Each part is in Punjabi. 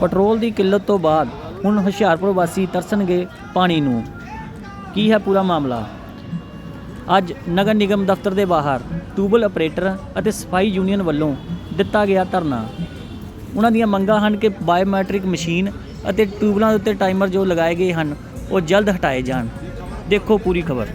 ਪੈਟਰੋਲ ਦੀ ਕਿੱਲਤ ਤੋਂ ਬਾਅਦ ਹੁਣ ਹੁਸ਼ਿਆਰਪੁਰ ਵਾਸੀ ਤਰਸਣਗੇ ਪਾਣੀ ਨੂੰ। ਕੀ ਹੈ ਪੂਰਾ ਮਾਮਲਾ? ਅੱਜ ਨਗਰ ਨਿਗਮ ਦਫ਼ਤਰ ਦੇ ਬਾਹਰ ਟਿਊਬਲ ਆਪਰੇਟਰ ਅਤੇ ਸਫ਼ਾਈ ਯੂਨੀਅਨ ਵੱਲੋਂ ਦਿੱਤਾ ਗਿਆ ਧਰਨਾ। ਉਹਨਾਂ ਦੀਆਂ ਮੰਗਾਂ ਹਨ ਕਿ ਬਾਇਓਮੈਟ੍ਰਿਕ ਮਸ਼ੀਨ ਅਤੇ ਟਿਊਬਲਾਂ ਦੇ ਉੱਤੇ ਟਾਈਮਰ ਜੋ ਲਗਾਏ ਗਏ ਹਨ, ਉਹ ਜਲਦ ਹਟਾਏ ਜਾਣ। ਦੇਖੋ ਪੂਰੀ ਖਬਰ।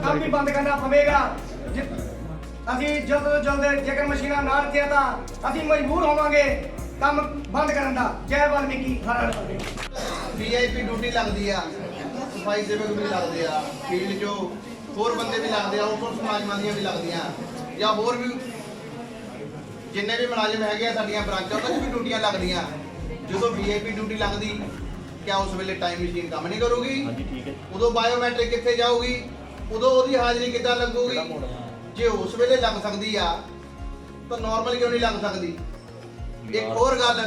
ਕੰਮ ਵੀ ਬੰਦ ਕਰਨਾ ਪਵੇਗਾ। ਅਸੀਂ ਜਲਦ ਤੋਂ ਜਲਦ ਜੇਕਰ ਮਸ਼ੀਨਾਂ ਨਾ ਰੱਖੀਆਂ ਤਾਂ ਅਸੀਂ ਮਜਬੂਰ ਹੋਵਾਂਗੇ ਕੰਮ ਬੰਦ ਕਰਨ ਦਾ। ਜੈ ਵਾਲਮੀਕੀ, ਹਰ ਹਰ ਮਹਾਦੇਵ। ਵੀਆਈਪੀ ਡਿਊਟੀ ਲੱਗਦੀ ਆ। ਸਫ਼ਾਈ ਸੇਵਕ ਵੀ ਲੱਗਦੇ ਆ। ਫੀਲਡ 'ਚੋਂ ਹੋਰ ਬੰਦੇ ਵੀ ਲੱਗਦੇ ਆ, ਹੋਰ ਮੁਲਾਜ਼ਮਾਂ ਦੀਆਂ ਵੀ ਲੱਗਦੀਆਂ। ਜਾਂ ਹੋਰ ਵੀ ਜਿੰਨੇ ਵੀ ਮੁਲਾਜ਼ਮ ਹੈਗੇ ਆ ਸਾਡੀਆਂ ਬ੍ਰਾਂਚਾਂ ਉਹਨਾਂ 'ਚ ਵੀ ਡਿਊਟੀਆਂ ਲੱਗਦੀਆਂ। ਜਦੋਂ ਵੀਆਈਪੀ ਡਿਊਟੀ ਲੱਗਦੀ ਕਿਆ ਉਸ ਵੇਲੇ ਟਾਈਮ ਮਸ਼ੀਨ ਕੰਮ ਨਹੀਂ ਕਰੂਗੀ? ਹਾਂਜੀ ਠੀਕ ਹੈ। ਉਦੋਂ ਬਾਇਓਮੈਟ੍ਰਿਕ ਕਿੱਥੇ ਜਾਊਗੀ? ਉਦੋਂ ਉਹਦੀ ਹਾਜ਼ਰੀ ਕਿੱਦਾਂ ਲੱਗੂਗੀ? ਜੇ ਉਸ ਵੇਲੇ ਲੱਗ ਸਕਦੀ ਆ ਤਾਂ ਨਾਰਮਲ ਕਿਉਂ ਨਹੀਂ ਲੱਗ ਸਕਦੀ? ਇੱਕ ਹੋਰ ਗੱਲ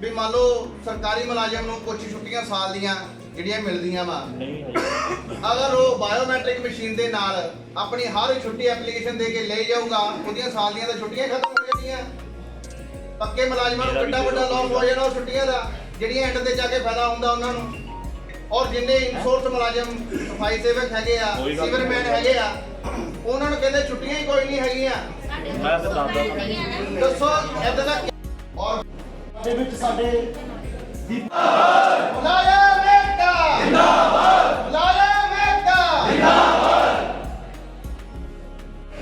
ਵੀ ਮੰਨ ਲਓ ਸਰਕਾਰੀ ਮੁਲਾਜ਼ਮ ਨੂੰ ਕੁਝ ਛੁੱਟੀਆਂ ਸਾਲ ਦੀਆਂ ਜਿਹੜੀਆਂ ਮਿਲਦੀਆਂ ਵਾ। ਅਗਰ ਉਹ ਬਾਇਓਮੈਟ੍ਰਿਕ ਮਸ਼ੀਨ ਦੇ ਨਾਲ ਆਪਣੀ ਹਰ ਛੁੱਟੀ ਐਪਲੀਕੇਸ਼ਨ ਦੇ ਕੇ ਲੈ ਜਾਊਗਾ ਉਹਦੀਆਂ ਸਾਲ ਦੀਆਂ ਤਾਂ ਛੁੱਟੀਆਂ ਖਤਮ ਹੋ ਜਾਣੀਆਂ। ਪੱਕੇ ਮੁਲਾਜ਼ਮਾਂ ਨੂੰ ਕਿੰਨਾ ਵੱਡਾ ਲਾਸ ਹੋ ਜਾਣਾ ਉਹ ਛੁੱਟੀਆਂ ਦਾ ਜਿਹੜੀਆਂ ਐਂਡ ਤੇ ਜਾ ਕੇ ਫਾਇਦਾ ਹੁੰਦਾ ਉਹਨਾਂ ਨੂੰ। ਔਰ ਜਿੰਨੇ ਇਨਸੋਰਸ ਮੁਲਾਜ਼ਮ ਸਫ਼ਾਈ ਸੇਵਕ ਹੈਗੇ ਆ ਸੀਵਰਮੈਨ ਹੈਗੇ ਆ ਉਹਨਾਂ ਨੂੰ ਕਹਿੰਦੇ ਛੁੱਟੀਆਂ ਹੀ ਕੋਈ ਨਹੀਂ ਹੈਗੀਆਂ। ਦੱਸੋ ਇਦਾਂ ਦਾ ਔਰ ਦੇ ਵਿੱਚ ਸਾਡੇ ਮੁਲਾਜ਼ਮ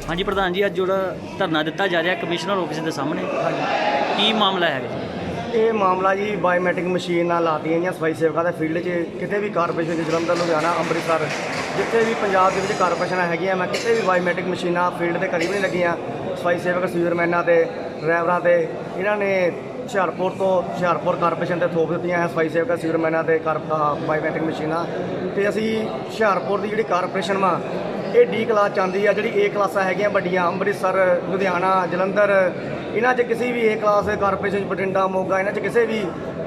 ਹਾਂਜੀ ਪ੍ਰਧਾਨ ਜੀ ਅੱਜ ਜਿਹੜਾ ਧਰਨਾ ਦਿੱਤਾ ਜਾ ਰਿਹਾ ਕਮਿਸ਼ਨਰ ਆਫਿਸ ਦੇ ਸਾਹਮਣੇ ਕੀ ਮਾਮਲਾ ਹੈਗਾ? ਇਹ ਮਾਮਲਾ ਜੀ ਬਾਇਓਮੈਟ੍ਰਿਕ ਮਸ਼ੀਨਾਂ ਲਾਤੀਆਂ ਗਈਆਂ ਸਫ਼ਾਈ ਸੇਵਕਾਂ ਦੇ ਫੀਲਡ 'ਚ ਕਿਤੇ ਵੀ ਕਾਰਪੋਰੇਸ਼ਨ ਦੇ ਜਲੰਧਰ ਲੁਧਿਆਣਾ ਅੰਮ੍ਰਿਤਸਰ ਜਿੱਥੇ ਵੀ ਪੰਜਾਬ ਦੇ ਵਿੱਚ ਕਾਰਪੋਰੇਸ਼ਨਾਂ ਹੈਗੀਆਂ ਮੈਂ ਕਿਤੇ ਵੀ ਬਾਇਓਮੈਟ੍ਰਿਕ ਮਸ਼ੀਨਾਂ ਫੀਲਡ ਦੇ ਕਰੀਬ ਨਹੀਂ ਲੱਗੀਆਂ ਸਫ਼ਾਈ ਸੇਵਕ ਸੀਵਰਮੈਨਾਂ ਤੇ ਡਰਾਈਵਰਾਂ ਤੇ ਇਹਨਾਂ ਨੇ ਹੁਸ਼ਿਆਰਪੁਰ ਤੋਂ ਹੁਸ਼ਿਆਰਪੁਰ ਕਾਰਪੋਰੇਸ਼ਨ ਤੇ ਥੋਪ ਦਿੱਤੀਆਂ ਹੈ ਸਫ਼ਾਈ ਸੇਵਕਾਂ ਸੀਵਰਮੈਨਾਂ ਤੇ ਕਾਰ ਬਾਇਓਮੈਟ੍ਰਿਕ ਮਸ਼ੀਨਾਂ। ਤੇ ਅਸੀਂ ਹੁਸ਼ਿਆਰਪੁਰ ਦੀ ਜਿਹੜੀ ਕਾਰਪੋਰੇਸ਼ਨ ਵਾ ਇਹ ਡੀ ਕਲਾਸ ਚਾਹੁੰਦੀ ਆ ਜਿਹੜੀ ਏ ਕਲਾਸਾਂ ਹੈਗੀਆਂ ਵੱਡੀਆਂ ਅੰਮ੍ਰਿਤਸਰ ਲੁਧਿਆਣਾ ਜਲੰਧਰ ਇਹਨਾਂ 'ਚ ਕਿਸੇ ਵੀ ਏ ਕਲਾਸ ਕਾਰਪੋਰੇਸ਼ਨ 'ਚ ਬਠਿੰਡਾ ਮੋਗਾ ਇਹਨਾਂ 'ਚ ਕਿਸੇ ਵੀ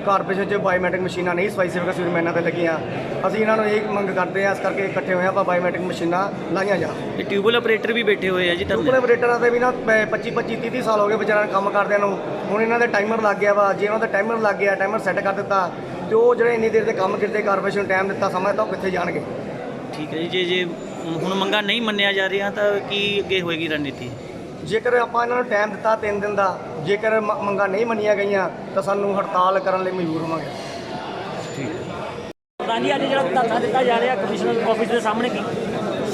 ਕਾਰਪੋਰੇਸ਼ਨ 'ਚ ਬਾਇਓਮੈਟ੍ਰਿਕ ਮਸ਼ੀਨਾਂ ਨਹੀਂ ਸਫ਼ਾਈ ਸੇਵਕ ਸੀਵਰਮੈਨਾਂ ਤੇ ਲੱਗੀਆਂ। ਅਸੀਂ ਇਹਨਾਂ ਨੂੰ ਇਹ ਮੰਗ ਕਰਦੇ ਆ ਇਸ ਕਰਕੇ ਇਕੱਠੇ ਹੋਏ ਆਪਾਂ ਬਾਇਓਮੈਟ੍ਰਿਕ ਮਸ਼ੀਨਾਂ ਲਾਈਆਂ ਜਾ। ਇਹ ਟਿਊਬਲ ਆਪਰੇਟਰ ਵੀ ਬੈਠੇ ਹੋਏ ਆ ਜੀ ਟੂਬਲ ਧਰਨੇ ਆਪਰੇਟਰਾਂ ਤੇ ਵੀ ਨਾ 25 25 30 ਸਾਲ ਹੋ ਗਏ ਵਿਚਾਰਿਆਂ ਨੂੰ ਕੰਮ ਕਰਦਿਆਂ ਨੂੰ। ਹੁਣ ਇਹਨਾਂ ਦੇ ਟਾਈਮਰ ਲੱਗ ਗਿਆ ਵਾ ਜੇ ਉਹਨਾਂ ਦਾ ਟਾਈਮਰ ਲੱਗ ਗਿਆ ਟਾਈਮਰ ਸੈੱਟ ਕਰ ਦਿੱਤਾ ਤੇ ਉਹ ਜਿਹੜੇ ਇੰਨੀ ਦੇਰ ਦੇ ਕੰਮ ਕਰਦੇ ਕਾਰਪੋਰੇਸ਼ਨ ਟਾਈਮ ਦਿੱਤਾ ਸਮਾਂ ਤਾਂ ਉਹ ਕਿੱਥੇ ਜਾਣਗੇ। ਠੀਕ ਹੈ ਜੀ ਜੇ ਜੇ ਹੁਣ ਮੰਗਾ ਨਹੀਂ ਮੰਨਿਆ ਜਾ ਰਿਹਾ ਤਾਂ ਕੀ ਅੱਗੇ ਹੋਏਗੀ ਰਣਨੀਤੀ? ਜੇਕਰ ਆਪਾਂ ਇਹਨਾਂ ਨੂੰ ਟਾਈਮ ਦਿੱਤਾ 3 ਦਿਨ ਦਾ ਜੇਕਰ ਮ- ਮੰਗਾਂ ਨਹੀਂ ਮੰਨੀਆਂ ਗਈਆਂ ਤਾਂ ਸਾਨੂੰ ਹੜਤਾਲ ਕਰਨ ਲਈ ਮਜਬੂਰ ਹੋਵਾਂਗੇ। ਪ੍ਰਧਾਨ ਜੀ ਅੱਜ ਜਿਹੜਾ ਧਰਨਾ ਦਿੱਤਾ ਜਾ ਰਿਹਾ ਕਮਿਸ਼ਨਰ ਆਫਿਸ ਦੇ ਸਾਹਮਣੇ ਕੀ?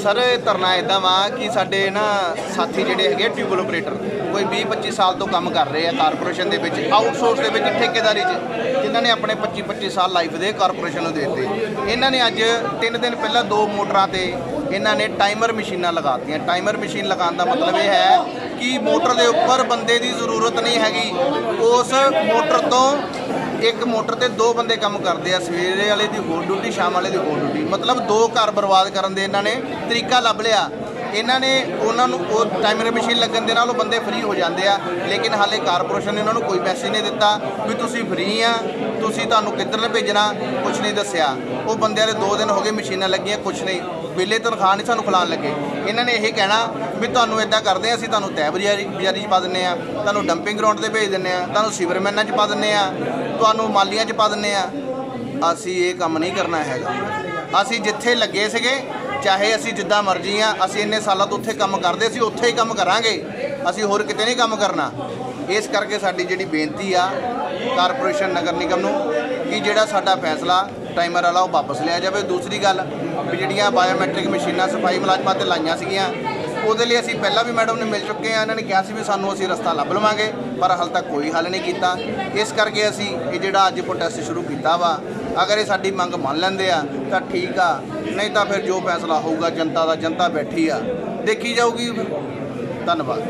ਸਰ ਇਹ ਧਰਨਾ ਇਦਾਂ ਵਾ ਕਿ ਸਾਡੇ ਨਾ ਸਾਥੀ ਜਿਹੜੇ ਹੈਗੇ ਟਿਊਬਲ ਆਪਰੇਟਰ ਕੋਈ 20 25 ਸਾਲ ਤੋਂ ਕੰਮ ਕਰ ਰਹੇ ਆ ਕਾਰਪੋਰੇਸ਼ਨ ਦੇ ਵਿੱਚ ਆਊਟਸੋਰਸ ਦੇ ਵਿੱਚ ਠੇਕੇਦਾਰੀ 'ਚ ਜਿਨ੍ਹਾਂ ਨੇ ਆਪਣੇ 25 25 ਸਾਲ ਲਾਈਫ ਦੇ ਕਾਰਪੋਰੇਸ਼ਨ ਨੂੰ ਦੇ ਦਿੱਤੇ। ਇਹਨਾਂ ਨੇ ਅੱਜ 3 ਦਿਨ ਪਹਿਲਾਂ ਦੋ ਮੋਟਰਾਂ ਤੇ ਇਹਨਾਂ ਨੇ ਟਾਈਮਰ ਮਸ਼ੀਨਾਂ ਲਗਾਤੀਆਂ। ਟਾਈਮਰ ਮਸ਼ੀਨ ਲਗਾਉਣ ਦਾ ਮਤਲਬ ਇਹ ਹੈ ਕਿ ਮੋਟਰ ਦੇ ਉੱਪਰ ਬੰਦੇ ਦੀ ਜ਼ਰੂਰਤ ਨਹੀਂ ਹੈਗੀ। ਉਸ ਮੋਟਰ ਤੋਂ ਇੱਕ ਮੋਟਰ ਤੇ ਦੋ ਬੰਦੇ ਕੰਮ ਕਰਦੇ ਆ, ਸਵੇਰੇ ਵਾਲੇ ਦੀ ਹੋਰ ਡਿਊਟੀ, ਸ਼ਾਮ ਵਾਲੇ ਦੀ ਹੋਰ ਡਿਊਟੀ। ਮਤਲਬ ਦੋ ਘਰ ਬਰਬਾਦ ਕਰਨ ਦੇ ਇਹਨਾਂ ਨੇ ਤਰੀਕਾ ਲੱਭ ਲਿਆ। ਇਹਨਾਂ ਨੇ ਉਹਨਾਂ ਨੂੰ ਉਹ ਟਾਈਮਰ ਮਸ਼ੀਨ ਲੱਗਣ ਦੇ ਨਾਲ ਉਹ ਬੰਦੇ ਫ੍ਰੀ ਹੋ ਜਾਂਦੇ ਆ। ਲੇਕਿਨ ਹਾਲੇ ਕਾਰਪੋਰੇਸ਼ਨ ਨੇ ਉਹਨਾਂ ਨੂੰ ਕੋਈ ਪੈਸੇ ਨਹੀਂ ਦਿੱਤਾ ਵੀ ਤੁਸੀਂ ਫ੍ਰੀ ਆ, ਤੁਸੀਂ ਤੁਹਾਨੂੰ ਕਿੱਧਰ ਭੇਜਣਾ ਕੁਝ ਨਹੀਂ ਦੱਸਿਆ। ਉਹ ਬੰਦਿਆਂ ਦੇ 2 ਦਿਨ ਹੋ ਗਏ ਮਸ਼ੀਨਾਂ ਲੱਗੀਆਂ ਕੁਝ ਨਹੀਂ। ਬਿੱਲੇ ਤਨਖਾਹ ਨਹੀਂ ਸਾਨੂੰ ਖਿਲਾਉਣ ਲੱਗੇ। ਇਹਨਾਂ ਨੇ ਇਹ ਕਹਿਣਾ ਵੀ ਤੁਹਾਨੂੰ ਇਦਾਂ ਕਰਦੇ ਆ ਅਸੀਂ ਤੁਹਾਨੂੰ ਤੈ ਬਜ਼ਾਰੀ 'ਚ ਪਾ ਦਿੰਨੇ ਆ ਤੁਹਾਨੂੰ ਡੰਪਿੰਗ ਗਰਾਊਂਡ ਤੇ ਭੇਜ ਦਿੰਨੇ ਆ ਤੁਹਾਨੂੰ ਸਿਵਰਮੈਨਾਂ 'ਚ ਪਾ ਦਿੰਨੇ ਆ ਤੁਹਾਨੂੰ ਮਾਲੀਆਂ 'ਚ ਪਾ ਦਿੰਨੇ ਆ ਅਸੀਂ ਇਹ ਕੰਮ ਨਹੀਂ ਕਰਨਾ ਹੈਗਾ। ਅਸੀਂ ਜਿੱਥੇ ਲੱਗੇ ਸੀਗੇ, ਚਾਹੇ ਅਸੀਂ ਜਿੱਦਾਂ ਮਰਜ਼ੀ ਆ ਅਸੀਂ ਇੰਨੇ ਸਾਲਾਂ ਤੋਂ ਉੱਥੇ ਕੰਮ ਕਰਦੇ ਅਸੀਂ ਉੱਥੇ ਹੀ ਕੰਮ ਕਰਾਂਗੇ। ਅਸੀਂ ਹੋਰ ਕਿਤੇ ਨਹੀਂ ਕੰਮ ਕਰਨਾ। ਇਸ ਕਰਕੇ ਸਾਡੀ ਜਿਹੜੀ ਬੇਨਤੀ ਆ, ਕਾਰਪੋਰੇਸ਼ਨ ਨਗਰ ਨਿਗਮ ਨੂੰ, ਕਿ ਜਿਹੜਾ ਸਾਡਾ ਫੈਸਲਾ ਟਾਈਮਰ ਵਾਲਾ ਉਹ ਵਾਪਸ ਲਿਆ ਜਾਵੇ। ਦੂਸਰੀ ਗੱਲ, ਵੀ ਜਿਹੜੀਆਂ ਬਾਇਓਮੈਟ੍ਰਿਕ ਮਸ਼ੀਨਾਂ ਸਫ਼ਾਈ ਮੁਲਾਜ਼ਮਾਂ ਤੇ ਲਾਈਆਂ ਸੀਗੀਆਂ, ਉਹਦੇ ਲਈ ਅਸੀਂ ਪਹਿਲਾਂ ਵੀ ਮੈਡਮ ਨੇ ਮਿਲ ਚੁੱਕੇ ਆ ਇਹਨਾਂ ਨੇ ਕਿਹਾ ਸੀ ਵੀ ਸਾਨੂੰ ਅਸੀਂ ਰਸਤਾ ਲੱਭ ਲਵਾਂਗੇ, ਪਰ ਹਾਲ ਤੱਕ ਕੋਈ ਹੱਲ ਨਹੀਂ ਕੀਤਾ। ਇਸ ਕਰਕੇ ਅਸੀਂ ਇਹ ਜਿਹੜਾ ਅੱਜ ਪ੍ਰੋਟੈਸਟ ਸ਼ੁਰੂ ਕੀਤਾ ਵਾ, ਅਗਰ ਇਹ ਸਾਡੀ ਮੰਗ ਮੰਨ ਲੈਂਦੇ ਆ, ਤਾਂ ਠੀਕ ਆ। ਨਹੀਂ ਤਾਂ ਫਿਰ ਜੋ ਫੈਸਲਾ ਹੋਊਗਾ, ਜਨਤਾ ਦਾ ਜਨਤਾ ਬੈਠੀ ਆ। ਦੇਖੀ ਜਾਊਗੀ। ਧੰਨਵਾਦ।